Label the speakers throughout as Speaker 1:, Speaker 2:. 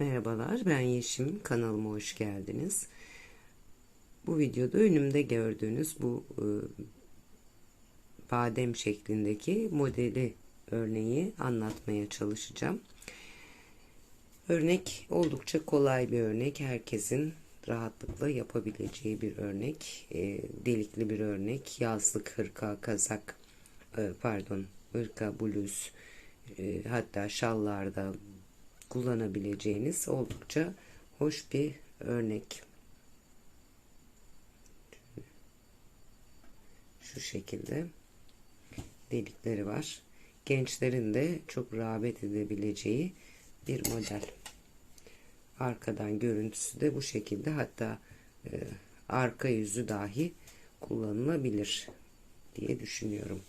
Speaker 1: Merhabalar ben Yeşim kanalıma hoş geldiniz. Bu videoda önümde gördüğünüz bu e, badem şeklindeki modeli örneği anlatmaya çalışacağım. Örnek oldukça kolay bir örnek. Herkesin rahatlıkla yapabileceği bir örnek. E, delikli bir örnek. Yazlık hırka, kazak, e, pardon hırka, bluz, e, hatta şallarda kullanabileceğiniz oldukça hoş bir örnek. Şu şekilde delikleri var. Gençlerin de çok rağbet edebileceği bir model. Arkadan görüntüsü de bu şekilde hatta e, arka yüzü dahi kullanılabilir diye düşünüyorum.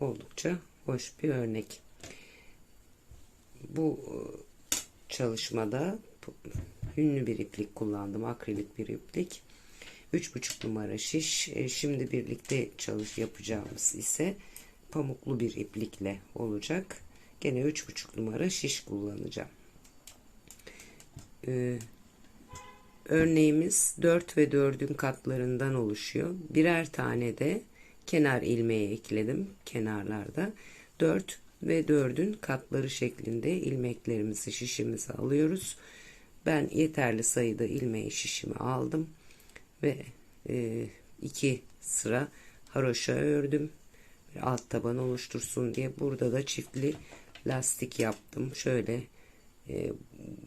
Speaker 1: Oldukça hoş bir örnek. Bu e, çalışmada ünlü bir iplik kullandım. Akrilik bir iplik. 3,5 numara şiş. E, şimdi birlikte çalış yapacağımız ise pamuklu bir iplikle olacak. Gene 3,5 numara şiş kullanacağım. Ee, örneğimiz 4 ve 4'ün katlarından oluşuyor. Birer tane de kenar ilmeği ekledim kenarlarda. 4 ve 4'ün katları şeklinde ilmeklerimizi şişimize alıyoruz. Ben yeterli sayıda ilmeği şişimi aldım ve e, iki sıra haroşa ördüm. Alt taban oluştursun diye burada da çiftli lastik yaptım. Şöyle e,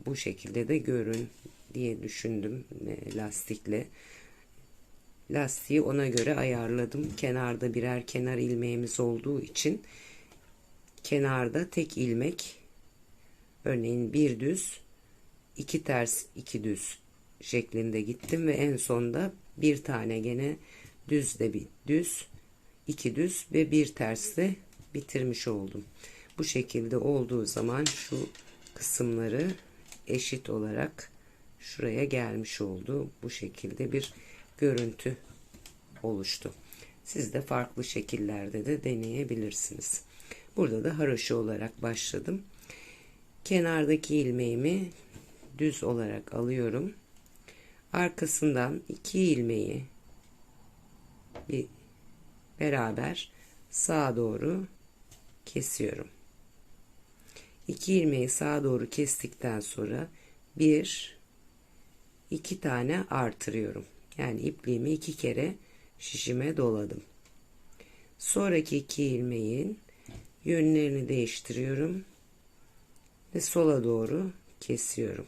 Speaker 1: bu şekilde de görün diye düşündüm e, lastikle. Lastiği ona göre ayarladım. Kenarda birer kenar ilmeğimiz olduğu için kenarda tek ilmek örneğin bir düz iki ters iki düz şeklinde gittim ve en sonda bir tane gene düz de bir düz iki düz ve bir tersle bitirmiş oldum. Bu şekilde olduğu zaman şu kısımları eşit olarak şuraya gelmiş oldu. Bu şekilde bir görüntü oluştu. Siz de farklı şekillerde de deneyebilirsiniz. Burada da haroşa olarak başladım. Kenardaki ilmeğimi düz olarak alıyorum. Arkasından iki ilmeği bir beraber sağa doğru kesiyorum. İki ilmeği sağa doğru kestikten sonra bir iki tane artırıyorum. Yani ipliğimi iki kere şişime doladım. Sonraki iki ilmeğin yönlerini değiştiriyorum ve sola doğru kesiyorum.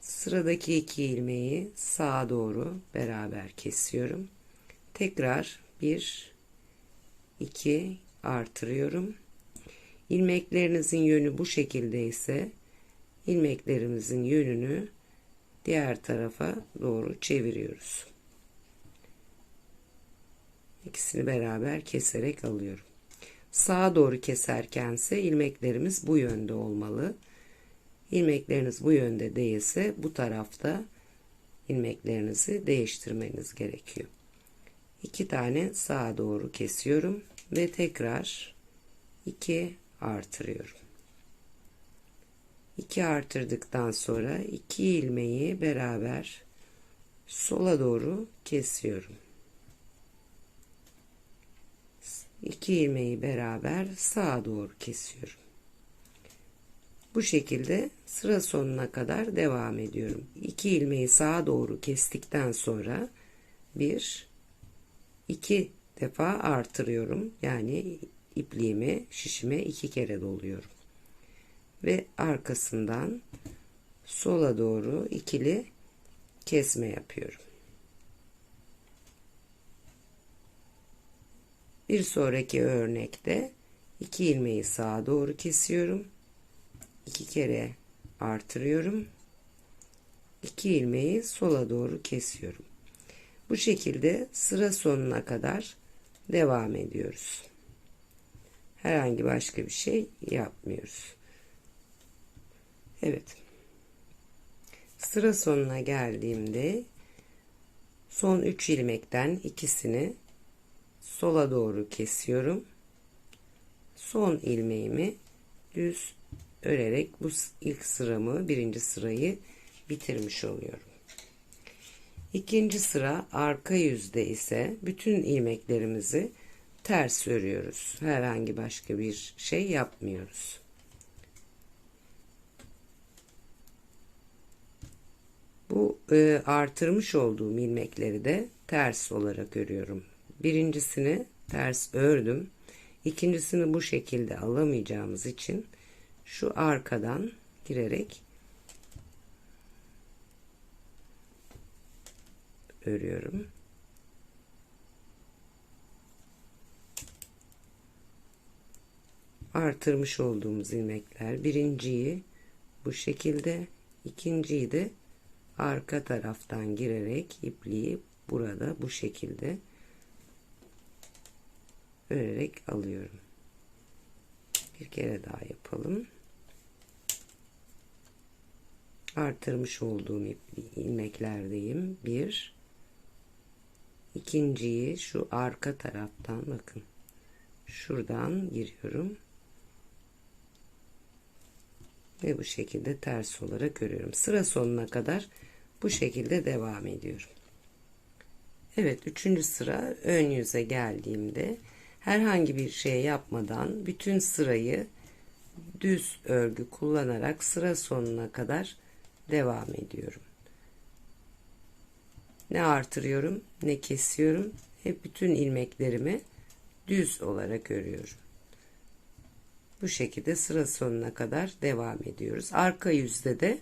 Speaker 1: Sıradaki iki ilmeği sağa doğru beraber kesiyorum. Tekrar bir iki artırıyorum. İlmeklerinizin yönü bu şekilde ise ilmeklerimizin yönünü diğer tarafa doğru çeviriyoruz. İkisini beraber keserek alıyorum. Sağa doğru keserkense ilmeklerimiz bu yönde olmalı. İlmekleriniz bu yönde değilse bu tarafta ilmeklerinizi değiştirmeniz gerekiyor. İki tane sağa doğru kesiyorum ve tekrar iki artırıyorum. 2 artırdıktan sonra 2 ilmeği beraber sola doğru kesiyorum. 2 ilmeği beraber sağa doğru kesiyorum. Bu şekilde sıra sonuna kadar devam ediyorum. 2 ilmeği sağa doğru kestikten sonra bir iki defa artırıyorum. Yani ipliğimi şişime iki kere doluyorum ve arkasından sola doğru ikili kesme yapıyorum. Bir sonraki örnekte iki ilmeği sağa doğru kesiyorum. iki kere artırıyorum. iki ilmeği sola doğru kesiyorum. Bu şekilde sıra sonuna kadar devam ediyoruz. Herhangi başka bir şey yapmıyoruz. Evet. Sıra sonuna geldiğimde Son 3 ilmekten ikisini sola doğru kesiyorum. Son ilmeğimi düz örerek bu ilk sıramı, birinci sırayı bitirmiş oluyorum. İkinci sıra arka yüzde ise bütün ilmeklerimizi ters örüyoruz. Herhangi başka bir şey yapmıyoruz. Bu e, artırmış olduğum ilmekleri de ters olarak örüyorum. Birincisini ters ördüm. İkincisini bu şekilde alamayacağımız için şu arkadan girerek örüyorum. Artırmış olduğumuz ilmekler birinciyi bu şekilde ikinciyi de arka taraftan girerek ipliği burada bu şekilde örerek alıyorum. Bir kere daha yapalım. Artırmış olduğum ilmeklerdeyim. Bir. ikinciyi şu arka taraftan bakın. Şuradan giriyorum. Ve bu şekilde ters olarak örüyorum. Sıra sonuna kadar bu şekilde devam ediyorum. Evet üçüncü sıra ön yüze geldiğimde herhangi bir şey yapmadan bütün sırayı düz örgü kullanarak sıra sonuna kadar devam ediyorum. Ne artırıyorum ne kesiyorum. Hep bütün ilmeklerimi düz olarak örüyorum. Bu şekilde sıra sonuna kadar devam ediyoruz. Arka yüzde de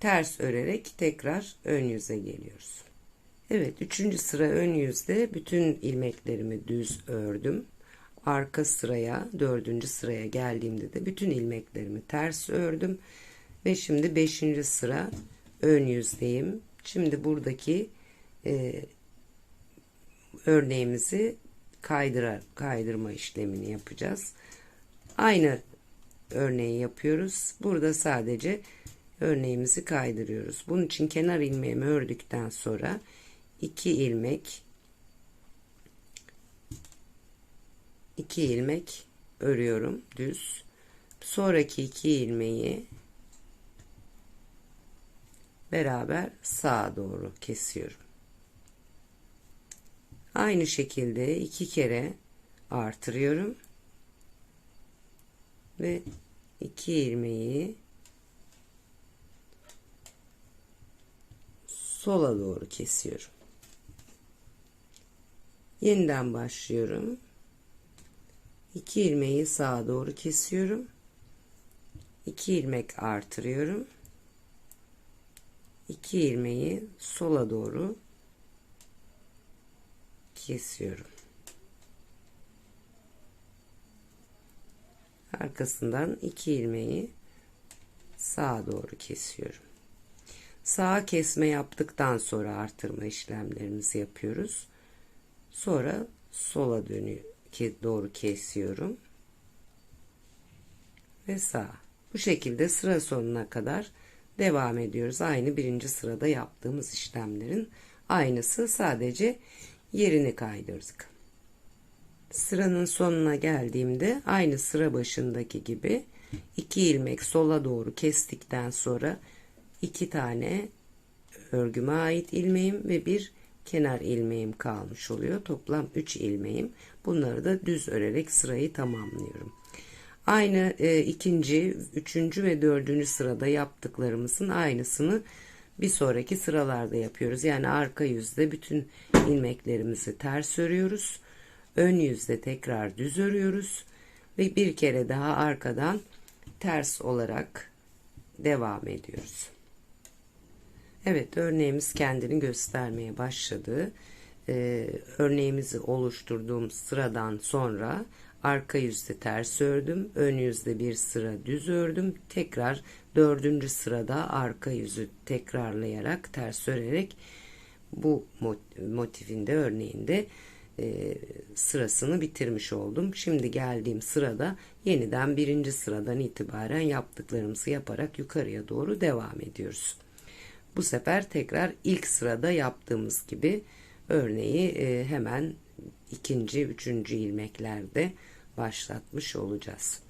Speaker 1: ters örerek tekrar ön yüze geliyoruz. Evet üçüncü sıra ön yüzde bütün ilmeklerimi düz ördüm. Arka sıraya dördüncü sıraya geldiğimde de bütün ilmeklerimi ters ördüm. Ve şimdi beşinci sıra ön yüzdeyim. Şimdi buradaki e, örneğimizi kaydıra, kaydırma işlemini yapacağız. Aynı örneği yapıyoruz. Burada sadece örneğimizi kaydırıyoruz. Bunun için kenar ilmeğimi ördükten sonra 2 ilmek 2 ilmek örüyorum düz. Sonraki 2 ilmeği beraber sağa doğru kesiyorum. Aynı şekilde iki kere artırıyorum ve iki ilmeği sola doğru kesiyorum. Yeniden başlıyorum. İki ilmeği sağa doğru kesiyorum. İki ilmek artırıyorum. İki ilmeği sola doğru kesiyorum. Arkasından iki ilmeği sağa doğru kesiyorum. Sağa kesme yaptıktan sonra artırma işlemlerimizi yapıyoruz. Sonra sola dönüyor doğru kesiyorum. Ve sağ. Bu şekilde sıra sonuna kadar devam ediyoruz. Aynı birinci sırada yaptığımız işlemlerin aynısı sadece yerini kaydırdık. Sıranın sonuna geldiğimde aynı sıra başındaki gibi iki ilmek sola doğru kestikten sonra iki tane örgüme ait ilmeğim ve bir kenar ilmeğim kalmış oluyor. Toplam 3 ilmeğim. Bunları da düz örerek sırayı tamamlıyorum. Aynı e, ikinci, üçüncü ve dördüncü sırada yaptıklarımızın aynısını bir sonraki sıralarda yapıyoruz. Yani arka yüzde bütün ilmeklerimizi ters örüyoruz. Ön yüzde tekrar düz örüyoruz. Ve bir kere daha arkadan ters olarak devam ediyoruz. Evet örneğimiz kendini göstermeye başladı. Ee, örneğimizi oluşturduğum sıradan sonra arka yüzde ters ördüm. Ön yüzde bir sıra düz ördüm. Tekrar dördüncü sırada arka yüzü tekrarlayarak ters örerek bu motifinde örneğinde e, sırasını bitirmiş oldum. Şimdi geldiğim sırada yeniden birinci sıradan itibaren yaptıklarımızı yaparak yukarıya doğru devam ediyoruz. Bu sefer tekrar ilk sırada yaptığımız gibi örneği e, hemen ikinci, üçüncü ilmeklerde başlatmış olacağız.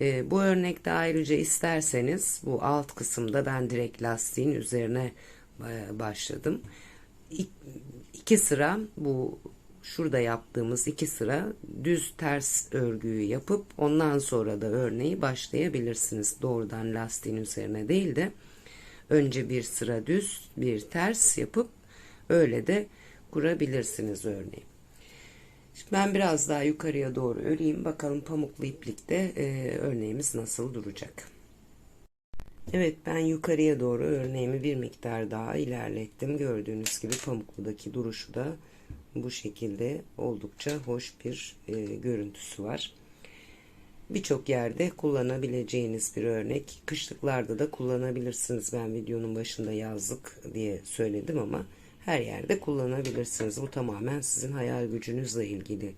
Speaker 1: E, bu örnekte ayrıca isterseniz bu alt kısımda ben direkt lastiğin üzerine başladım. İk, iki sıra bu şurada yaptığımız iki sıra düz ters örgüyü yapıp ondan sonra da örneği başlayabilirsiniz. Doğrudan lastiğin üzerine değil de önce bir sıra düz bir ters yapıp öyle de kurabilirsiniz örneği. Şimdi ben biraz daha yukarıya doğru öreyim. Bakalım pamuklu iplikte e, örneğimiz nasıl duracak. Evet ben yukarıya doğru örneğimi bir miktar daha ilerlettim. Gördüğünüz gibi pamukludaki duruşu da bu şekilde oldukça hoş bir e, görüntüsü var. Birçok yerde kullanabileceğiniz bir örnek. Kışlıklarda da kullanabilirsiniz. Ben videonun başında yazlık diye söyledim ama her yerde kullanabilirsiniz. Bu tamamen sizin hayal gücünüzle ilgili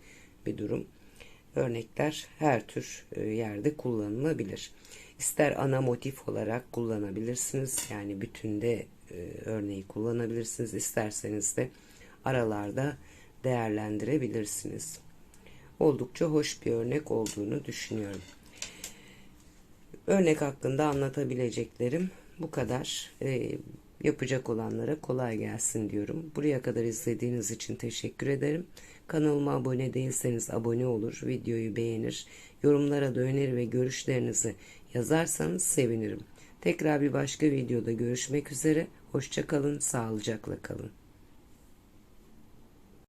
Speaker 1: bir durum. Örnekler her tür e, yerde kullanılabilir. İster ana motif olarak kullanabilirsiniz. Yani bütünde e, örneği kullanabilirsiniz. İsterseniz de aralarda değerlendirebilirsiniz. Oldukça hoş bir örnek olduğunu düşünüyorum. Örnek hakkında anlatabileceklerim bu kadar. E, yapacak olanlara kolay gelsin diyorum. Buraya kadar izlediğiniz için teşekkür ederim. Kanalıma abone değilseniz abone olur, videoyu beğenir, yorumlara da öneri ve görüşlerinizi yazarsanız sevinirim. Tekrar bir başka videoda görüşmek üzere. Hoşçakalın, sağlıcakla kalın.